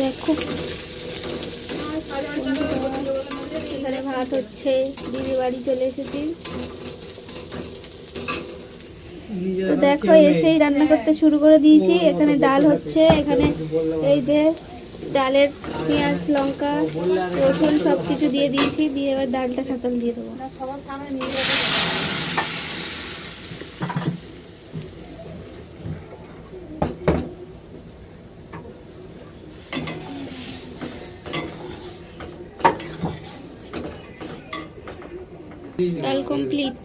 দেখো। এখানে ভাত হচ্ছে, দিদি বাড়ি চলে এসেছি। তো দেখো, এসেই রান্না করতে শুরু করে দিয়েছি। এখানে ডাল হচ্ছে, এখানে এই যে ডালের পেঁয়াজ, লঙ্কা, রসুন সব কিছু দিয়ে দিয়েছি। দিয়ে এবার ডালটা সাঁতাল দিয়ে দেবো। ডাল কমপ্লিট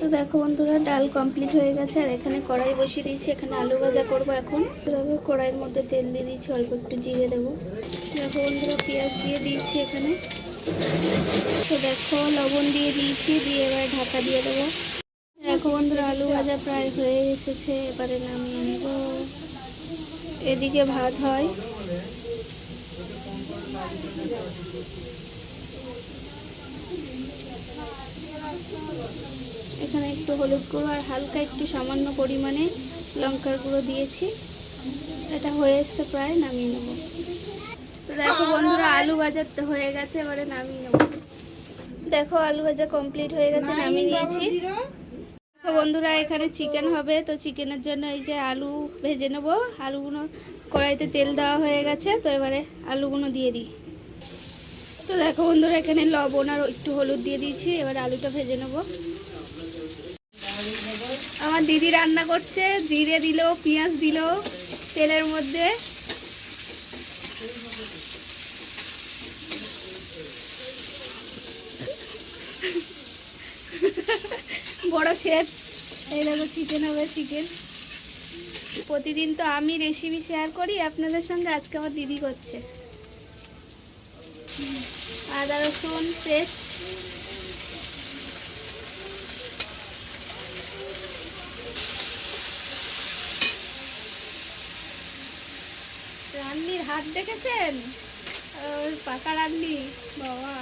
তো দেখো বন্ধুরা, ডাল কমপ্লিট হয়ে গেছে, আর এখানে কড়াই বসিয়ে দিয়েছি। এখানে আলু ভাজা করব এখন। দেখো, কড়াইয়ের মধ্যে তেল দিয়ে দিয়েছি, অল্প একটু জিরে দেবো। দেখো বন্ধুরা, পেঁয়াজ দিয়ে দিয়েছি এখানে। তো দেখো, লবণ দিয়ে দিয়েছি, দিয়ে এবার ঢাকা দিয়ে দেবো। দেখো বন্ধুরা, আলু ভাজা প্রায় হয়ে এসেছে, এবারে নামিয়ে নেব। এদিকে ভাত হয়। এখানে একটু হলুদ গুঁড়ো আর হালকা একটু সামান্য পরিমাণে লঙ্কার গুঁড়ো দিয়েছি। এটা হয়ে এসছে প্রায় নামিয়ে নেব। তো দেখো বন্ধুরা আলু ভাজা তো হয়ে গেছে এবারে নামিয়ে নেব। দেখো আলু ভাজা কমপ্লিট হয়ে গেছে নামিয়ে নিয়েছি। বন্ধুরা। এখানে চিকেন হবে তো চিকেনের জন্য এই যে আলু ভেজে নেব। আলুগুলো কড়াইতে তেল দেওয়া হয়ে গেছে তো এবারে আলুগুলো দিয়ে দিই। তো দেখো বন্ধুরা, এখানে লবণ আর একটু হলুদ দিয়ে দিয়েছি। এবার আলুটা ভেজে নেব। আমার দিদি রান্না করছে, জিরে দিল, পেঁয়াজ দিল, তেলের মধ্যে। বড় শেফ। এই দেখো চিকেন হবে চিকেন প্রতিদিন তো আমি রেসিপি শেয়ার করি, আপনাদের সঙ্গে আজকে আমার দিদি করছে। আদা রসুন পেস্ট। রান্নির হাত দেখেছেন? পাকা রান্নি বাবা।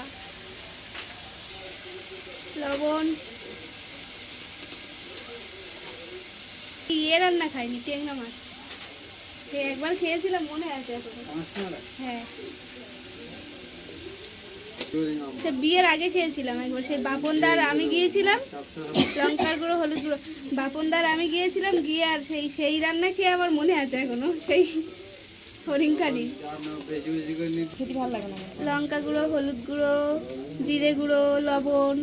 লবণ। ইয়ে রান্না খাইনি টেংরা মাছ। একবার খেয়েছিলাম মনে আছে? হ্যাঁ। সে বিয়ের আগে খেয়েছিলাম একবার সে বাপনদার আমি গিয়েছিলাম, লঙ্কার গুঁড়ো, হলুদ গুঁড়ো। বাপনদার আমি গিয়েছিলাম, গিয়ে আর সেই সেই রান্না খেয়ে আমার মনে আছে এখনও? সেই লঙ্কা গুঁড়ো, হলুদ গুঁড়ো, জিরে গুঁড়ো, লবণ।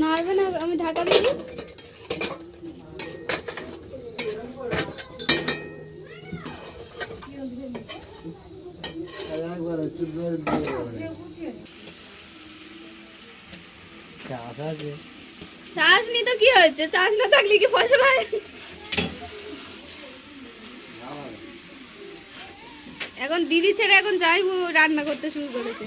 নাড়বে না আমি ঢাকা দিই। চাষ নি তো কি হয়েছে? চাষ না থাকলে কি ফসল হয়? এখন দিদি ছেড়ে এখন যাইবো রান্না করতে শুরু করেছে।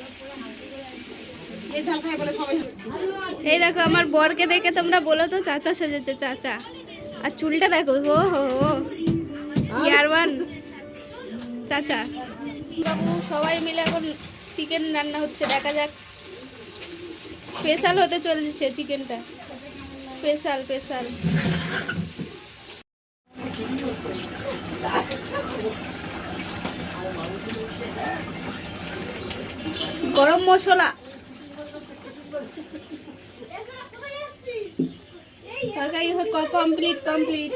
এই দেখো, আমার বরকে দেখে তোমরা বলো তো, চাচা সেজেছে, চাচা। আর চুলটা দেখো, হো হো ইয়ারওয়ান চাচা। বাবু, সবাই মিলে এখন চিকেন রান্না হচ্ছে, দেখা যাক। স্পেশাল হতে চলেছে চিকেনটা স্পেশাল স্পেশাল গরম মশলা। তরকারি কমপ্লিট কমপ্লিট।